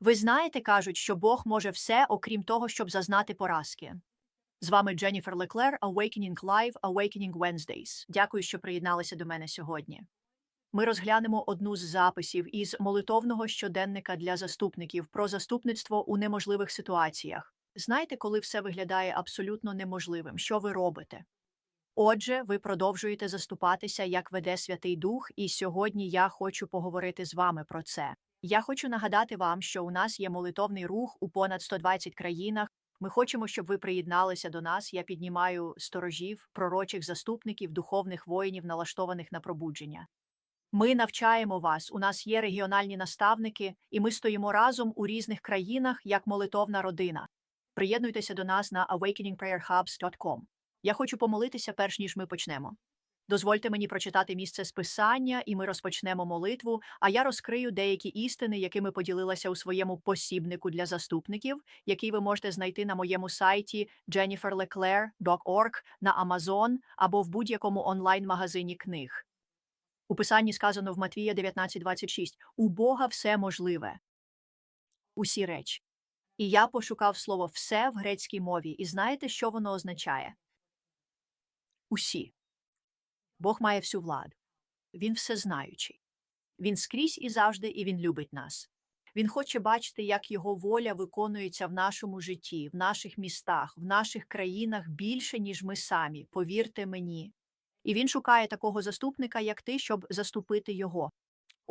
Ви знаєте, кажуть, що Бог може все, окрім того, щоб зазнати поразки. З вами Дженніфер Леклер, Awakening Live, Awakening Wednesdays. Дякую, що приєдналися до мене сьогодні. Ми розглянемо одну з записів із молитовного щоденника для заступників про заступництво у неможливих ситуаціях. Знаєте, коли все виглядає абсолютно неможливим, що ви робите? Отже, ви продовжуєте заступатися, як веде Святий Дух, і сьогодні я хочу поговорити з вами про це. Я хочу нагадати вам, що у нас є молитовний рух у понад 120 країнах. Ми хочемо, щоб ви приєдналися до нас. Я піднімаю сторожів, пророчих заступників, духовних воїнів, налаштованих на пробудження. Ми навчаємо вас. У нас є регіональні наставники, і ми стоїмо разом у різних країнах як молитовна родина. Приєднуйтеся до нас на awakeningprayerhubs.com. Я хочу помолитися, перш ніж ми почнемо. Дозвольте мені прочитати місце списання, і ми розпочнемо молитву. А я розкрию деякі істини, якими поділилася у своєму посібнику для заступників, який ви можете знайти на моєму сайті jenniferleclaire.org, на Amazon або в будь-якому онлайн-магазині книг. У писанні сказано в Матвія 19.26 «У Бога все можливе». Усі речі. І я пошукав слово «все» в грецькій мові, і знаєте, що воно означає? Усі. Бог має всю владу. Він всезнаючий. Він скрізь і завжди, і він любить нас. Він хоче бачити, як його воля виконується в нашому житті, в наших містах, в наших країнах більше, ніж ми самі, повірте мені. І він шукає такого заступника, як ти, щоб заступити його.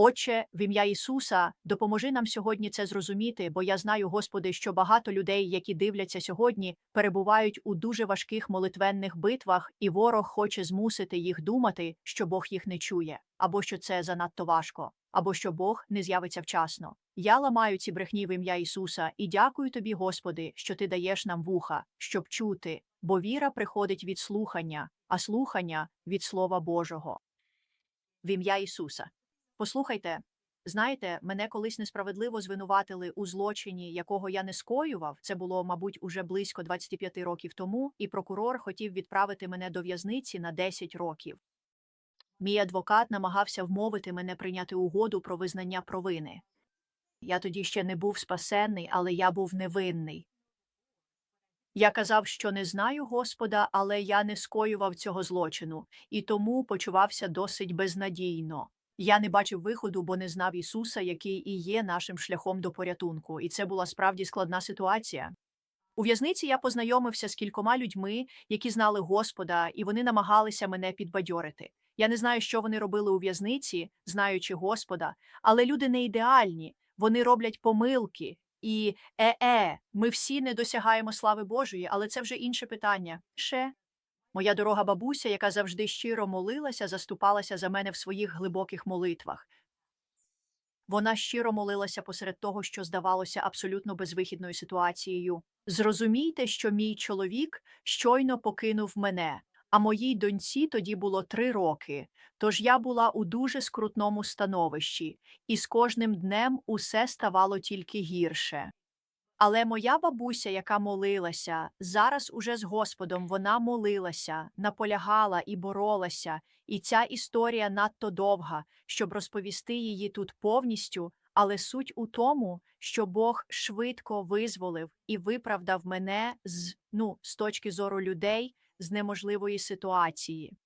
Отче, в ім'я Ісуса, допоможи нам сьогодні це зрозуміти, бо я знаю, Господи, що багато людей, які дивляться сьогодні, перебувають у дуже важких молитвенних битвах, і ворог хоче змусити їх думати, що Бог їх не чує, або що це занадто важко, або що Бог не з'явиться вчасно. Я ламаю ці брехні в ім'я Ісуса і дякую тобі, Господи, що ти даєш нам вуха, щоб чути, бо віра приходить від слухання, а слухання від Слова Божого. В ім'я Ісуса. Послухайте, знаєте, мене колись несправедливо звинуватили у злочині, якого я не скоював. Це було, мабуть, уже близько 25 років тому, і прокурор хотів відправити мене до в'язниці на 10 років. Мій адвокат намагався вмовити мене прийняти угоду про визнання провини. Я тоді ще не був спасенний, але я був невинний. Я казав, що не знаю Господа, але я не скоював цього злочину, і тому почувався досить безнадійно. Я не бачив виходу, бо не знав Ісуса, який і є нашим шляхом до порятунку, і це була справді складна ситуація. У в'язниці я познайомився з кількома людьми, які знали Господа, і вони намагалися мене підбадьорити. Я не знаю, що вони робили у в'язниці, знаючи Господа, але люди не ідеальні, вони роблять помилки. І е-е, ми всі не досягаємо слави Божої, але це вже інше питання. Ще Моя дорога бабуся, яка завжди щиро молилася, заступалася за мене в своїх глибоких молитвах. Вона щиро молилася посеред того, що здавалося абсолютно безвихідною ситуацією. Зрозумійте, що мій чоловік щойно покинув мене, а моїй доньці тоді було три роки. Тож я була у дуже скрутному становищі, і з кожним днем усе ставало тільки гірше. Але моя бабуся, яка молилася, зараз уже з Господом вона молилася, наполягала і боролася, і ця історія надто довга, щоб розповісти її тут повністю, але суть у тому, що Бог швидко визволив і виправдав мене з, ну, з точки зору людей, з неможливої ситуації.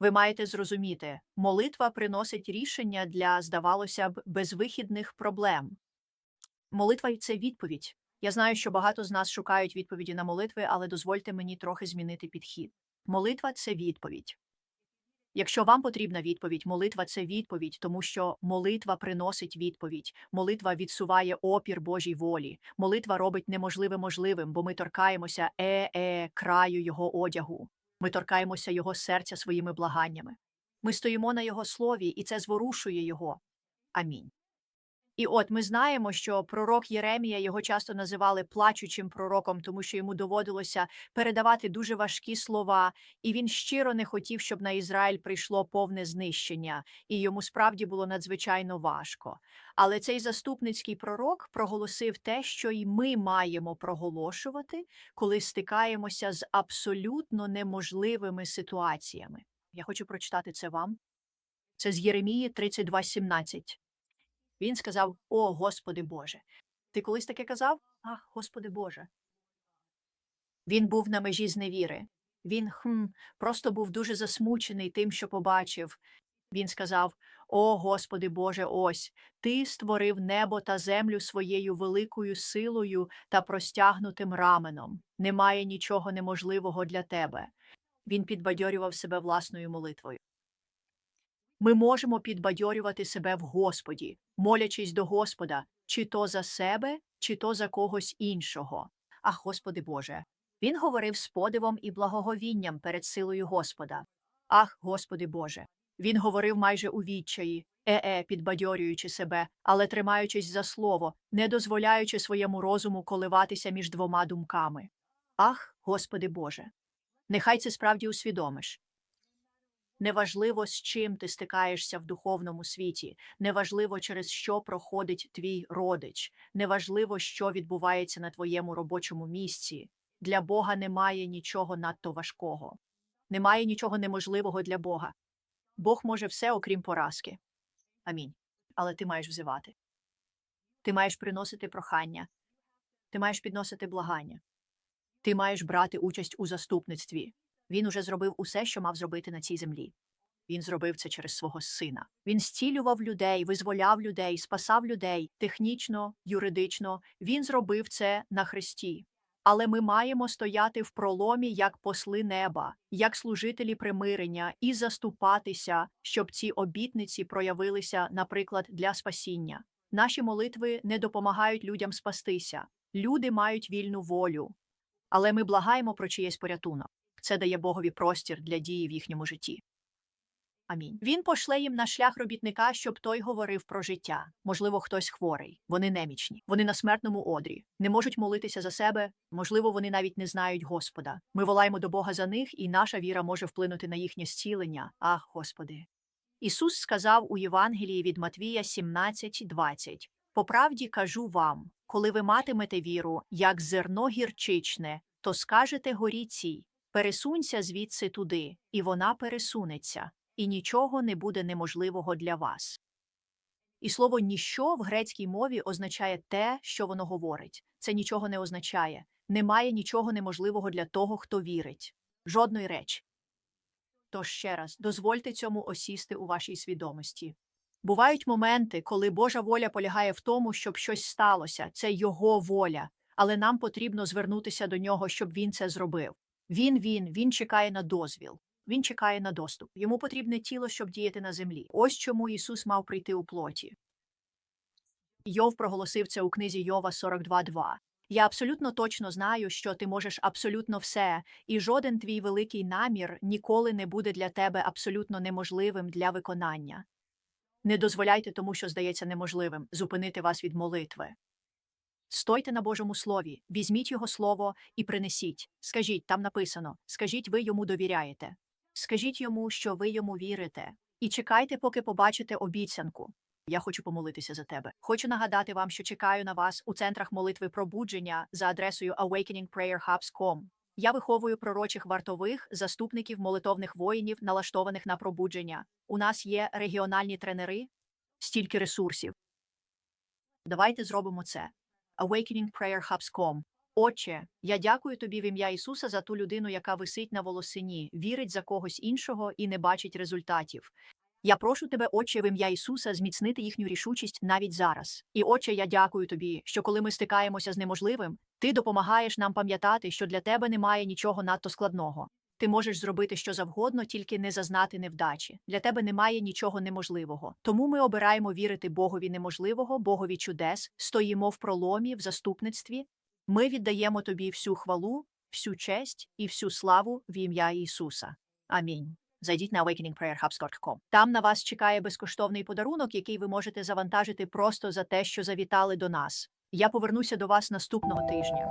Ви маєте зрозуміти, молитва приносить рішення для, здавалося б, безвихідних проблем. Молитва це відповідь. Я знаю, що багато з нас шукають відповіді на молитви, але дозвольте мені трохи змінити підхід. Молитва це відповідь. Якщо вам потрібна відповідь, молитва це відповідь, тому що молитва приносить відповідь, молитва відсуває опір Божій волі, молитва робить неможливе можливим, бо ми торкаємося е-е краю його одягу, ми торкаємося його серця своїми благаннями. Ми стоїмо на його слові, і це зворушує його. Амінь. І от ми знаємо, що пророк Єремія його часто називали плачучим пророком, тому що йому доводилося передавати дуже важкі слова, і він щиро не хотів, щоб на Ізраїль прийшло повне знищення, і йому справді було надзвичайно важко. Але цей заступницький пророк проголосив те, що й ми маємо проголошувати, коли стикаємося з абсолютно неможливими ситуаціями. Я хочу прочитати це вам. Це з Єремії 32.17. Він сказав: О, Господи Боже. Ти колись таке казав? Ах, Господи Боже. Він був на межі зневіри. Він хм, просто був дуже засмучений тим, що побачив. Він сказав: О, Господи Боже, ось ти створив небо та землю своєю великою силою та простягнутим раменом. Немає нічого неможливого для тебе. Він підбадьорював себе власною молитвою. Ми можемо підбадьорювати себе в Господі, молячись до Господа, чи то за себе, чи то за когось іншого. Ах, Господи Боже. Він говорив з подивом і благоговінням перед силою Господа. Ах, Господи Боже. Він говорив майже у відчаї, е-е, підбадьорюючи себе, але тримаючись за слово, не дозволяючи своєму розуму коливатися між двома думками. Ах, Господи Боже. Нехай це справді усвідомиш. Неважливо, з чим ти стикаєшся в духовному світі, неважливо, через що проходить твій родич, неважливо, що відбувається на твоєму робочому місці. Для Бога немає нічого надто важкого. Немає нічого неможливого для Бога. Бог може все, окрім поразки. Амінь. Але ти маєш взивати. Ти маєш приносити прохання. Ти маєш підносити благання. Ти маєш брати участь у заступництві. Він уже зробив усе, що мав зробити на цій землі. Він зробив це через свого сина. Він зцілював людей, визволяв людей, спасав людей технічно, юридично. Він зробив це на хресті. Але ми маємо стояти в проломі як посли неба, як служителі примирення, і заступатися, щоб ці обітниці проявилися, наприклад, для спасіння. Наші молитви не допомагають людям спастися. Люди мають вільну волю. Але ми благаємо про чиєсь порятунок. Це дає Богові простір для дії в їхньому житті. Амінь. Він пошле їм на шлях робітника, щоб той говорив про життя. Можливо, хтось хворий, вони немічні, вони на смертному одрі, не можуть молитися за себе. Можливо, вони навіть не знають Господа. Ми волаємо до Бога за них, і наша віра може вплинути на їхнє зцілення. Ах, Господи. Ісус сказав у Євангелії від Матвія 17:20 По правді кажу вам, коли ви матимете віру, як зерно гірчичне, то скажете горі цій, пересунься звідси туди, і вона пересунеться і нічого не буде неможливого для вас. І слово ніщо в грецькій мові означає те, що воно говорить. Це нічого не означає. Немає нічого неможливого для того, хто вірить. Жодної речі. Тож ще раз, дозвольте цьому осісти у вашій свідомості. Бувають моменти, коли Божа воля полягає в тому, щоб щось сталося, це Його воля, але нам потрібно звернутися до нього, щоб він це зробив. Він, він, він чекає на дозвіл. Він чекає на доступ. Йому потрібне тіло, щоб діяти на землі. Ось чому Ісус мав прийти у плоті. Йов проголосив це у книзі Йова 42.2. Я абсолютно точно знаю, що ти можеш абсолютно все, і жоден твій великий намір ніколи не буде для тебе абсолютно неможливим для виконання. Не дозволяйте тому, що здається неможливим, зупинити вас від молитви. Стойте на Божому слові, візьміть його слово і принесіть. Скажіть, там написано, скажіть, ви йому довіряєте. Скажіть йому, що ви йому вірите, і чекайте, поки побачите обіцянку. Я хочу помолитися за тебе. Хочу нагадати вам, що чекаю на вас у центрах молитви пробудження за адресою awakeningprayerhubs.com. Я виховую пророчих вартових, заступників молитовних воїнів, налаштованих на пробудження. У нас є регіональні тренери, стільки ресурсів. Давайте зробимо це. awakeningprayerhubs.com. Отче, я дякую тобі в ім'я Ісуса за ту людину, яка висить на волосині, вірить за когось іншого і не бачить результатів. Я прошу тебе, Отче, в ім'я Ісуса, зміцнити їхню рішучість навіть зараз. І, Отче, я дякую тобі, що коли ми стикаємося з неможливим, ти допомагаєш нам пам'ятати, що для тебе немає нічого надто складного. Ти можеш зробити що завгодно, тільки не зазнати невдачі. Для тебе немає нічого неможливого. Тому ми обираємо вірити Богові неможливого, Богові чудес, стоїмо в проломі, в заступництві, ми віддаємо тобі всю хвалу, всю честь і всю славу в ім'я Ісуса. Амінь. Зайдіть на awakeningprayerhubs.com. Там на вас чекає безкоштовний подарунок, який ви можете завантажити просто за те, що завітали до нас. Я повернуся до вас наступного тижня.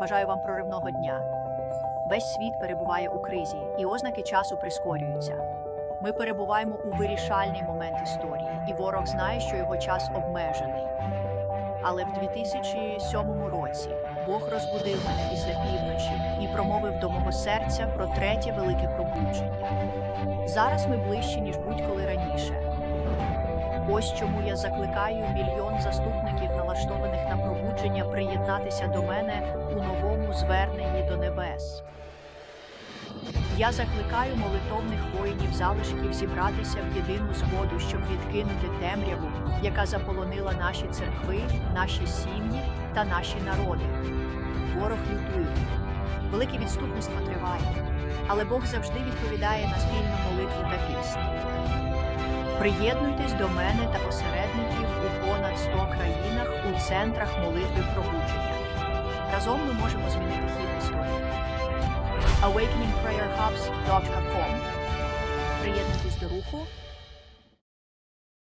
Бажаю вам проривного дня. Весь світ перебуває у кризі, і ознаки часу прискорюються. Ми перебуваємо у вирішальний момент історії, і ворог знає, що його час обмежений. Але в 2007 році Бог розбудив мене після півночі і промовив до мого серця про третє велике пробудження. Зараз ми ближче, ніж будь-коли раніше. Ось чому я закликаю мільйон заступників, налаштованих на пробудження, приєднатися до мене у новому зверненні до небес. Я закликаю молитовних воїнів залишків зібратися в єдину згоду, щоб відкинути темряву, яка заполонила наші церкви, наші сім'ї та наші народи. Ворог лютує. Велике відступництво триває, але Бог завжди відповідає на спільну молитву та пісню. Приєднуйтесь до мене та посередників у понад 100 країнах у центрах молитви пробудження. Разом ми можемо змінити хід історії. awakeningprayerhubs.com Приєднуйтесь до руху